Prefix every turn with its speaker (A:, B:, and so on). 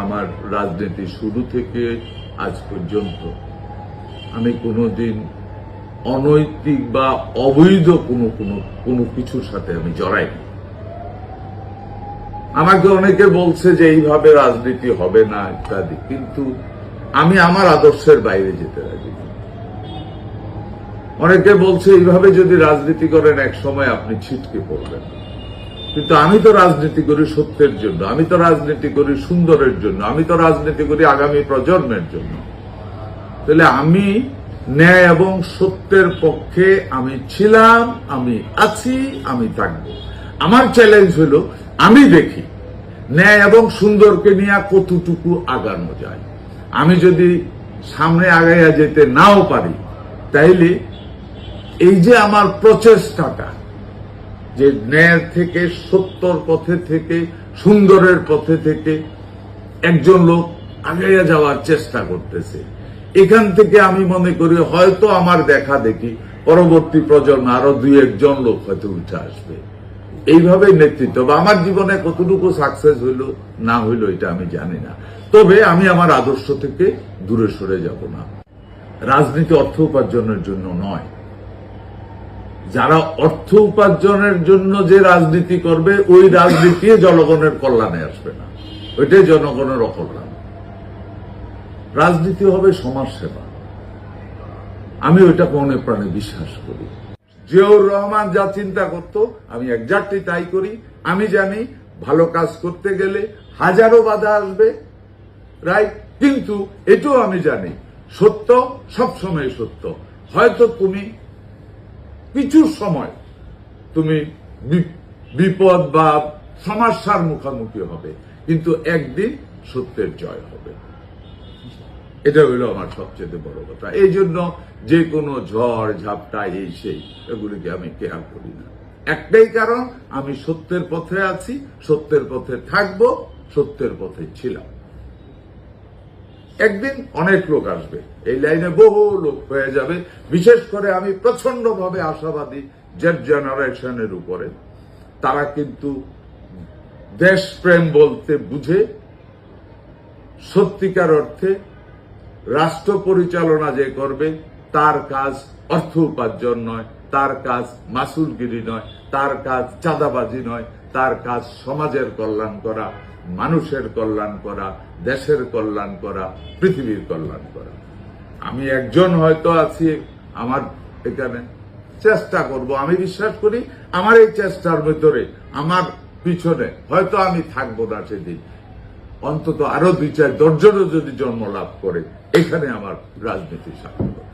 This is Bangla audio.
A: আমার রাজনীতি শুরু থেকে আজ পর্যন্ত আমি কোনোদিন অনৈতিক বা অবৈধ কোনো কোনো কোনো কিছুর সাথে আমি জড়াইনি। আমাকে অনেকে বলছে যে এইভাবে রাজনীতি হবে না ইত্যাদি, কিন্তু আমি আমার আদর্শের বাইরে যেতে রাজি অনেকে বলছে, এইভাবে যদি রাজনীতি করেন, এক সময় আপনি ছিটকে পড়বেন কিন্তু আমি তো রাজনীতি করি সত্যের জন্য, আমি তো রাজনীতি করি সুন্দরের জন্য, আমি তো রাজনীতি করি আগামী প্রজন্মের জন্য। তাহলে আমি ন্যায় এবং সত্যের পক্ষে আমি ছিলাম, আমি আছি, আমি থাকব। আমার চ্যালেঞ্জ হলো, আমি দেখি ন্যায় এবং সুন্দরকে নিয়ে কতটুকু আগানো যায়। আমি যদি সামনে আগাইয়া যেতে নাও পারি, তাইলে এই যে আমার প্রচেষ্টাটা যে ন্যায়ের থেকে, সত্যর পথে থেকে, সুন্দরের পথে থেকে একজন লোক আগাইয়া যাওয়ার চেষ্টা করতেছে। এখান থেকে আমি মনে করি, হয়তো আমার দেখা দেখি, পরবর্তী প্রজন্ম আরও দুই একজন লোক হয়তো উঠে আসবে। এইভাবে নেতৃত্ব। বা আমার জীবনে কতটুকু সাকসেস হইল, না হইল, এটা আমি জানি না। তবে আমি আমার আদর্শ থেকে দূরে সরে যাব না। রাজনীতি অর্থ উপার্জনের জন্য নয়। যারা অর্থ উপার্জনের জন্য যে রাজনীতি করবে, ওই রাজনীতি জনগণের কল্যাণে আসবে না। ওইটাই জনগণের অকল্যাণ। রাজনীতি হবে সমাজ সেবা আমি ওইটা মনে প্রাণে বিশ্বাস করি। জিয়াউর রহমান যা চিন্তা করত, আমি একজাক্টলি তাই করি। আমি জানি ভালো কাজ করতে গেলে হাজারো বাধা আসবে রাইট কিন্তু এটাও আমি জানি, সত্য সবসময় সত্য। হয়তো তুমি কিছু সময় তুমি বিপদ বা সমস্যার মুখোমুখি হবে, কিন্তু একদিন সত্যের জয় হবে। এটা হইল আমার সবচেয়ে বড় কথা। এই জন্য যে কোনো ঝড়, ঝাপটা, এই সেই, এগুলিকে আমি কেয়ার করি না। একটাই কারণ, আমি সত্যের পথে আছি, সত্যের পথে থাকব, সত্যের পথে ছিলাম। একদিন অনেক লোক আসবে। এই লাইনে বহু লোক হয়ে যাবে। বিশেষ করে আমি প্রচণ্ড ভাবে আশাবাদী জেড জেনারেশনের উপরে। তারা কিন্তু দেশপ্রেম বলতে বুঝে, সত্যিকার অর্থে রাষ্ট্র পরিচালনা যে করবে, তার কাজ অর্থ উপার্জন নয়, তার কাজ মাসুলগিরি নয়, তার কাজ চাঁদাবাজি নয়, তার কাজ সমাজের কল্যাণ করা। মানুষের কল্যাণ করা, দেশের কল্যাণ করা, পৃথিবীর কল্যাণ করা। আমি একজন হয়তো আছি আমার এখানে। চেষ্টা করব, আমি বিশ্বাস করি আমার এই চেষ্টার ভেতরে, আমার পিছনে হয়তো আমি থাকব না সেদিন। অন্তত আরও দুই চার দশজনও যদি জন্ম লাভ করে, এখানে আমার রাজনীতি সার্থকতা